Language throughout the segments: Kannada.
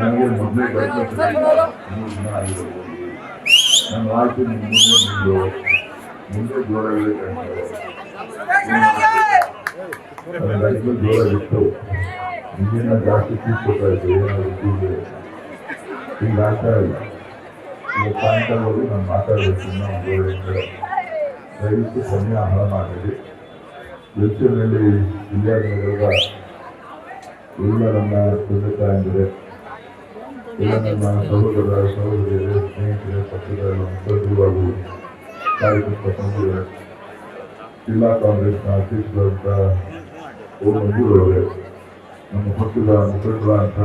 ನನಗೆ ಮೊದಲೇ ನಾನು ಮಾಡ್ತೀನಿ ಮುಂದೆ ಮುಂದೆ ಮುಂದೆ ಜೋರ ನನಗೆ ಜೋರ ಇತ್ತು ಹಿಂದಿನ ಜಾಸ್ತಿ ಫೀಸ್ ಕೊಡ್ತಾ ಇದ್ದೆ ಏನಾದ್ರು ಫೀಸ್ ಈಗ ಆಗ್ತಾ ಇಲ್ಲ ಈಗ ಸಾಯಂಕಾಲವರೆಗೂ ನಾನು ಮಾತಾಡಬೇಕು ಇನ್ನೂ ಒಂದು ಏಳು ಕಡೆ ದಯವಿಟ್ಟು ಸಮಯ ಆಹಾರ ಮಾಡಿರಿ ವೆಚ್ಚನಲ್ಲಿ ವಿದ್ಯಾರ್ಥಿಗಳ ಎಲ್ಲ ನಮ್ಮ ತಂದೆ ಎಲ್ಲ ನಮ್ಮ ಸಹೋದರ ಸಹೋದರಿಯರು ಸ್ನೇಹಿತರ ಪಕ್ಷದ ಮುಖಂಡರು ಹಾಗೂ ಕಾರ್ಯಕರ್ತ ಬಂಧುಗಳೇ ಜಿಲ್ಲಾ ಕಾಂಗ್ರೆಸ್ನ ಅಧ್ಯಕ್ಷರಾದಂಥ ಓ ಮಂಜೂರ್ ಅವರೇ, ನಮ್ಮ ಪಕ್ಷದ ಮುಖಂಡರಾದಂಥ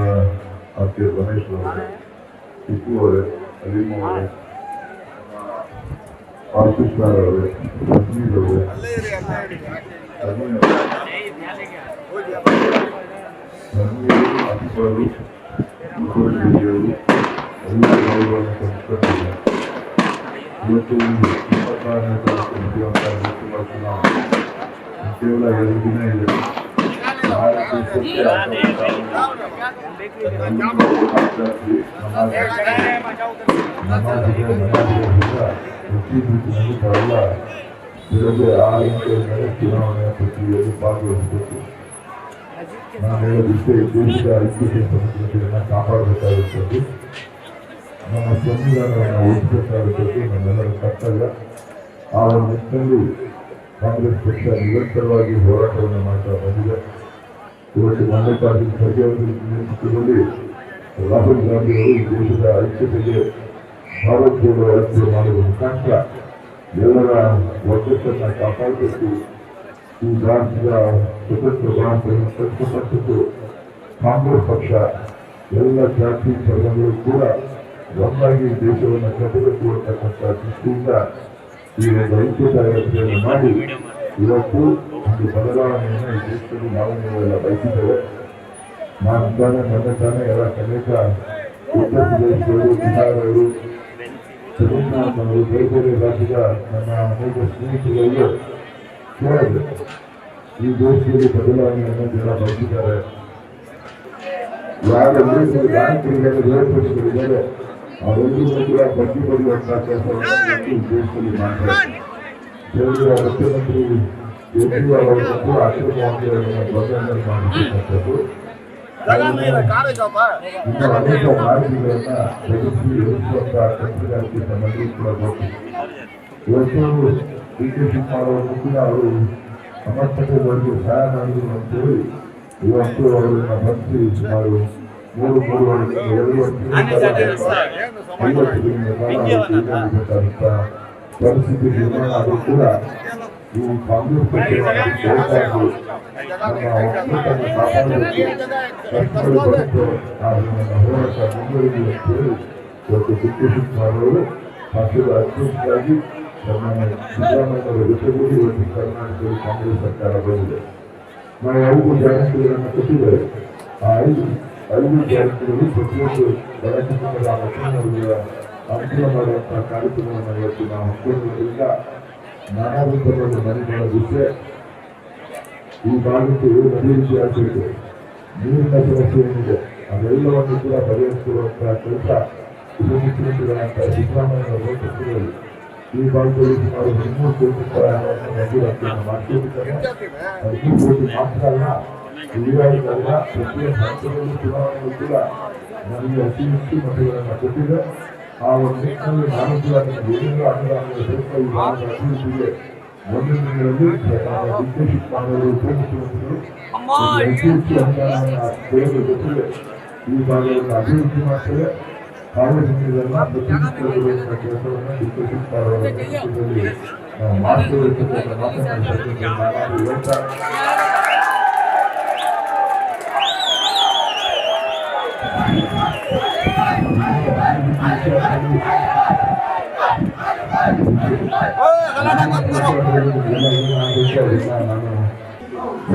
ಆರ್ ಕೆ ರಮೇಶ್ ಅವರೇ, ಟಿಪ್ಪು ಅವರೇ, ಅಲೀಮ್ ಅವರೇ, ಆರ್ ಕೃಷ್ಣ ಅವರೇ. ಲಕ್ಷ್ಮೀರ್ ಅವರೇ ಅಮೀನ್ ಧರ್ಮೀಯರು ಅಧಿಕಾರರು ಮುಖ್ಯಮಂತ್ರಿಗಳು ಎಲ್ಲ ಗೌರವವನ್ನು ತಂದುಕೊಂಡಿದ್ದಾರೆ ಇವತ್ತು ಇಪ್ಪತ್ತಾರನೇ ತಾರೀಕು ನಡೆಯುವಂಥ ಲೋಕಸಭಾ ಚುನಾವಣೆ ಕೇವಲ ಎರಡು ದಿನ ಇದೆ ನಾಳೆ ಸತ್ಯ ನಮಾಜಿಗೆ ನಮಾಜಿಗೆ ಪ್ರತಿ ರೀತಿಯಲ್ಲಿ ಬರಲ್ಲ ಬೆಳಗ್ಗೆ ಆರು ಗಂಟೆ ಮೇಲೆ ಚುನಾವಣೆಯ ಪ್ರಕ್ರಿಯೆಯಲ್ಲಿ ಭಾಗವಹಿಸಬೇಕು. ನಾನು ಹೇಳೋದಿಷ್ಟೇ ದೇಶದ ಐಕ್ಯತೆ ಸಂಸ್ಕೃತಿಯನ್ನು ಕಾಪಾಡಬೇಕಾಗುತ್ತದೆ ನಮ್ಮ ಸಂವಿಧಾನವನ್ನು ಉಳಿಸಬೇಕಾಗುತ್ತದೆ ನಮ್ಮೆಲ್ಲರ ಕರ್ತವ್ಯ. ಆ ಒಂದು ನಿಟ್ಟಿನಲ್ಲಿ ಕಾಂಗ್ರೆಸ್ ಪಕ್ಷ ನಿರಂತರವಾಗಿ ಹೋರಾಟವನ್ನು ಮಾಡ್ತಾ ಬಂದಿದೆ. ಇವತ್ತು ಮಲ್ಲಿಕಾರ್ಜುನ ಖರ್ಗೆ ಅವರ ನೇತೃತ್ವದಲ್ಲಿ ರಾಹುಲ್ ಗಾಂಧಿ ಅವರು ದೇಶದ ಐಕ್ಯತೆಗೆ ಭಾರತ್ ಜೋಡೋ ಯಾತ್ರೆ ಮಾಡುವ ಮುಖಾಂತರ ಎಲ್ಲರ ಒಗ್ಗಟ್ಟನ್ನು ಕಾಪಾಡಬೇಕು ಈ ಭಾರತದ ಸ್ವತಂತ್ರ ಭಾರತವನ್ನು ಕಟ್ಟಿಕೊಟ್ಟದ್ದು ಕಾಂಗ್ರೆಸ್ ಪಕ್ಷ ಎಲ್ಲ ಜಾತಿ, ಧರ್ಮಗಳು ಕೂಡ ಒಂದಾಗಿ ದೇಶವನ್ನು ಕಟ್ಟಬೇಕು ಅಂತಕ್ಕಂಥ ದೃಷ್ಟಿಯಿಂದ ಈ ಒಂದು ಮಾಡಿ ಇವತ್ತು ಒಂದು ಬದಲಾವಣೆಯನ್ನು ಈ ದೇಶದಲ್ಲಿ ನಾವು ನೀವೆಲ್ಲ ಬಯಸಿದ್ದೇವೆ. ನಾನು ತಾನೇ, ನನ್ನ ತಾನೇ, ಎಲ್ಲ ಕನೇಕ ಉತ್ತರ ಪ್ರದೇಶದವರು ಬಿಹಾರವರು ತಮಿಳುನಾಡಿನವರು ಬೇರೆ ಬೇರೆ ರಾಜ್ಯದ ನನ್ನ ಅನೇಕ ಸ್ನೇಹಿತರಿಗೆ ಕೇಳಿದೆ ಈ ದೇಶದಲ್ಲಿ ಬದಲಾವಣೆಯನ್ನು ಜನ ಬಯಸಿದ್ದಾರೆ ಯಾರೆಲ್ಲರೂ ನಾಯಕರಿದ್ದಾರೆ ಬೇರ್ಪಡಿಸಿದ್ದಾರೆ ಅವರೆಲ್ಲರೂ ಕೂಡ ಬಡ್ಡಿ ಬರೆಯುವಂತಹ ಕೆಲಸವನ್ನು ಈ ದೇಶದಲ್ಲಿ ಮಾಡ್ತಾರೆ ಕೇಂದ್ರ ಮುಖ್ಯಮಂತ್ರಿ ಕೇಜ್ರಿವಾಲ್ ಅವರು ಕೂಡ ಆಶ್ರಮವಾಗಿ ಅವರನ್ನು ಬದಲಾವಣೆ ಮಾಡಿರ್ತಕ್ಕಂಥದ್ದು ಇವತ್ತು ಡಿ ಕೆ ಶಿವಕುಮಾರ್ ಕೂಡ ಅವರು ಸಮರ್ಥತೆಗಳಿಗೆ ಸಹಾಯ ಮಾಡಿದ್ರು ಅಂತೇಳಿ ಇವತ್ತು ಅವರನ್ನ ಬಂಧಿಸಿ ಸುಮಾರು ಮೂರು ಮೂರು ವರ್ಷ ಎರಡು ವರ್ಷ ಐವತ್ತು ದಿನಗಳ ಕಾಲ ಅವರು ಜೈಲಿನಲ್ಲಿರಬೇಕಾದಂತ ಪರಿಸ್ಥಿತಿ ನಿರ್ಮಾಣ ಆದರೂ ಕೂಡ ಈ ಕಾಂಗ್ರೆಸ್ ಇವತ್ತು ಅವರು ಪಕ್ಷದ ಅಧ್ಯಕ್ಷರಾಗಿ ಸನ್ಮಾನ್ಯ ಸಿದ್ದರಾಮಯ್ಯನವರ ಜೊತೆಗೂಡಿ ಕರ್ನಾಟಕದಲ್ಲಿ ಕಾಂಗ್ರೆಸ್ ಸರ್ಕಾರ ಬಂದಿದೆ ನಾವು ಯಾವಾಗೂ ಗ್ಯಾರಂಟಿಗಳನ್ನು ಕೊಟ್ಟಿದ್ದೇವೆ ಆ ಐದು ಐದು ಗ್ಯಾರಂಟಿಗಳು ಪ್ರತಿಯೊಂದು ಬಡ ಕುಟುಂಬದ ಮಕ್ಕಳಿಗೆ ಅನುಕೂಲ ಮಾಡುವಂತಹ ಕಾರ್ಯಕ್ರಮವನ್ನು ಇವತ್ತು ನಾವು ನಾನಾ ರೂಪದಲ್ಲಿ ಮನೆಗಳ ವಿಷಯ ಈ ಭಾಗಕ್ಕೆ ನದಿ ರೀತಿ ಆಗ್ತಿದೆ ನೀರಿನ ಸಮಸ್ಯೆ ಏನಿದೆ, ಅದೆಲ್ಲವನ್ನು ಕೂಡ ಬಗೆಹರಿಸಿರುವಂತಹ ಕೆಲಸ ಉಪಮುಖ್ಯಮಂತ್ರಿಗಳಂತ ಸಿದ್ದರಾಮಯ್ಯ ನೇತೃತ್ವದಲ್ಲಿ ಈ ಭಾಗದಲ್ಲಿ ಸುಮಾರು ಹದಿಮೂರು ಕೋಟಿ ಮಂಜೂರಾತಿಯನ್ನು ಮಾಡಿಕೊಂಡಿದ್ದಾರೆ ಹದಿಮೂರು ಕೋಟಿ ಮಾತ್ರ ಅಲ್ಲ ಈಗಾಗಲೆಲ್ಲ ಪ್ರತಿಯೊಂದು ಹಂತದಲ್ಲೂ ಚುನಾವಣೆಗೂ ಕೂಡ ನಮಗೆ ಅತಿ ಹೆಚ್ಚು ಮತಗಳನ್ನು ಕೊಟ್ಟಿದೆ. ಆ ಒಂದು ನಿಟ್ಟಿನಲ್ಲಿ ನಾನು ಕೂಡ ಅದನ್ನು ಏನೆಲ್ಲ ಅನುದಾನಗಳ ಸ್ವಲ್ಪ ಈ ಭಾಗದ ಅಭಿವೃದ್ಧಿಗೆ ಮುಂದಿನ ದಿನಗಳಲ್ಲಿ ಡಿ ಕೆ ಶಿವಕುಮಾರ್ ಉಪಮುಖ್ಯಮಂತ್ರಿಗಳು ಅತಿ ಹೆಚ್ಚು ಅನುದಾನವನ್ನು ಕೊಡೋದ್ರ ಜೊತೆಗೆ ಈ ಭಾಗವನ್ನು ಅಭಿವೃದ್ಧಿ ಮಾಡ್ತೇವೆ ಸಾರ್ವಜನಿಕರನ್ನ ಪ್ರತಿನಿಧಿಸುವಂತಹ ಕೆಲಸವನ್ನು ಡಿ ಕೆ ಶಿವಕುಮಾರ್ ಅವರ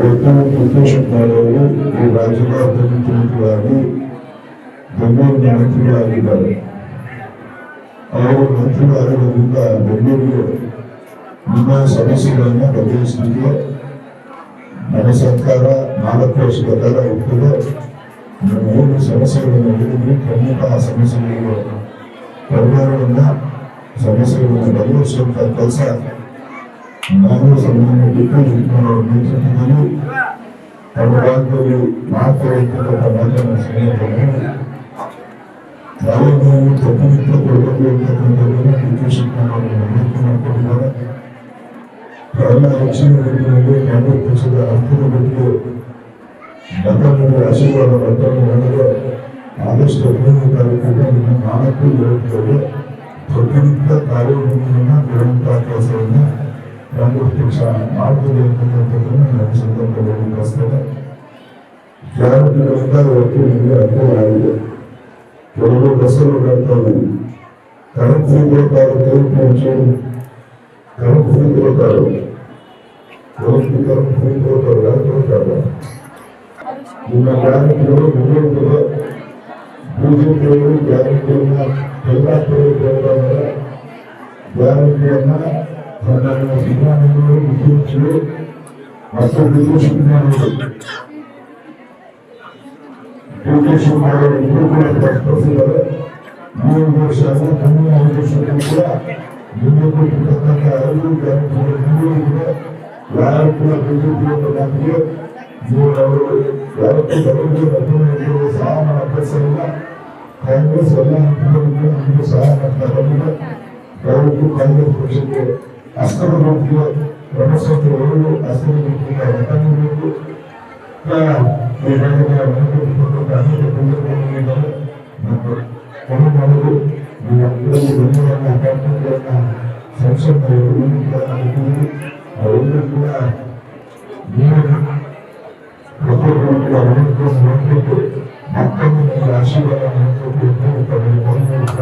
ఉత్తమ ప్రత్యక్షాలలో ఈ రాజుగా అవతరించినటువంటి వారిని బొమ్మూరు మంత్రి గారు అంటారు ఆరు మంత్రి గారు విధంగా బొమ్మూరులో నిన్న సమస్యలైన ప్రదేశంలో మన సర్కార నాలుగు ప్రకార ఇప్పుడు ಏನು ಸಮಸ್ಯೆಗಳನ್ನು ಹೇಳಿದ್ರೆ ಖಂಡಿತ ಆ ಸಮಸ್ಯೆಗಳಿಗೆ ಪರಿಹಾರವನ್ನ ಸಮಸ್ಯೆಗಳನ್ನು ಬಗೆಹರಿಸುವಂತ ಕೆಲಸ ನಾನು ಸನ್ಮಾನ್ಯ ಅವರ ನೇತೃತ್ವದಲ್ಲಿ ನಮ್ಮ ರಾಜ್ಯದಲ್ಲಿ ಮಾಡ್ತಾ ಇರ್ತಕ್ಕಂಥ ಮಾತನ್ನು ಸಂದರ್ಭದಲ್ಲಿ ಯಾವಾಗ ಪ್ರತಿನಿತ್ಯ ಕೊಡಬೇಕು ಅಂತಕ್ಕಂಥದ್ದನ್ನು ಶಿವಕುಮಾರ್ ಅವರು ನಂಬಿಕೆ ಮಾಡಿಕೊಂಡಿದ್ದಾರೆ. ಎಲ್ಲ ರಕ್ಷಣೆ ಕಾಂಗ್ರೆಸ್ ಪಕ್ಷದ ಬಗ್ಗೆ ಮತದಾರರ ಆಶೀರ್ವಾದ ಮಾಡಿದ್ರೆ ಆದಷ್ಟು ಹದಿನೈದು ತಾರೀಕಿಗೆ ನಿಮ್ಮ ನಾಲ್ಕು ಏಳುಗಳಿಗೆ ಪ್ರತಿನಿತ್ಯ ಕಾರ್ಯಕ್ರಮವನ್ನು ಕೊಡುವಂತಹ ಕೆಲಸವನ್ನು ಕಾಂಗ್ರೆಸ್ ಪಕ್ಷ ಮಾಡ್ತದೆ ಅಂತಕ್ಕಂಥದ್ದನ್ನು ನನ್ನ ಸಂದರ್ಭದಲ್ಲಿ ಕಳಿಸ್ತೇನೆ ಗ್ಯಾರಂಟಿಗಳಿಂದ ಇವತ್ತು ನಿಮಗೆ ಅನುಕೂಲ ಆಗಿದೆ ಕೆಲವು ಬಸ್ಸಲ್ಲಿ ಕೊಡ್ತಾರೆ ಕರೆಂಟ್ ಕರೆಂಟ್ ಫ್ರೀ జ్ఞానించడం విజయంతో పూజించడం ధ్యానించిన ఎలా చేయడం ధ్యానించిన తన సిద్ధాంతంలో విజయించు అసలు విజయసుకున్నాడు పూజేసుకున్నాడు ఇప్పుడు కూడా ప్రశ్నిస్తున్నారు మూడు ಅಲ್ಲ ಮುಂದಿನ ಐದು ವರ್ಷಕ್ಕೂ ಕೂಡ ನಿಮಗೆ ಕೊಟ್ಟಿರ್ತಕ್ಕಂಥ ಐದು ಗ್ಯಾರಂಟಿಗಳು ಮುಂದುವರಿದಿದೆ ಯಾರು ಕೂಡ ಬಿಜೆಪಿಯನ್ನು ಮಾತಿಗೆ ನೀವು ಅವರು ಯಾವತ್ತೂ ಬರೋದು ಮಧ್ಯಮ ಸಹಾಯ ಮಾಡೋ ಕೆಲಸ ಇಲ್ಲ ಕಾಂಗ್ರೆಸ್ ಎಲ್ಲ ಹಂತದಲ್ಲಿಯೂ ನಮಗೆ ಸಹಾಯ ಮಾಡ್ತಾ ಬಂದಿದೆ ಯಾವತ್ತೂ ಕಾಂಗ್ರೆಸ್ ಪಕ್ಷಕ್ಕೆ ಅಸ್ತ್ರ ರೀತಿಯ ಪ್ರಮುಖ ಎರಡು ಅಸ್ತ್ರ ರೀತಿಯ ಮತ ನೀಡಬೇಕು ಈಗಾಗಲೇ ಮನೆಕೊಟ್ಟಿರ್ತಕ್ಕಂಥ ಅನೇಕ ಸಂದರ್ಭಗಳಿದ್ದಾವೆ ಮತ್ತು ಕೊನೆ ಮಾಡಲು ನೀವೆಲ್ಲರೂ ಬಂಧುಗಳನ್ನ ಕಾರ್ಮಿಕರನ್ನ ಸಂಸತ್ನ ಉಳಿದಿದ್ದೀರಿ ಅವೆಲ್ಲರೂ ಕೂಡ বন্ধ করে ভক্তবন্ধুর আশীর্বাদ আনন্দ করে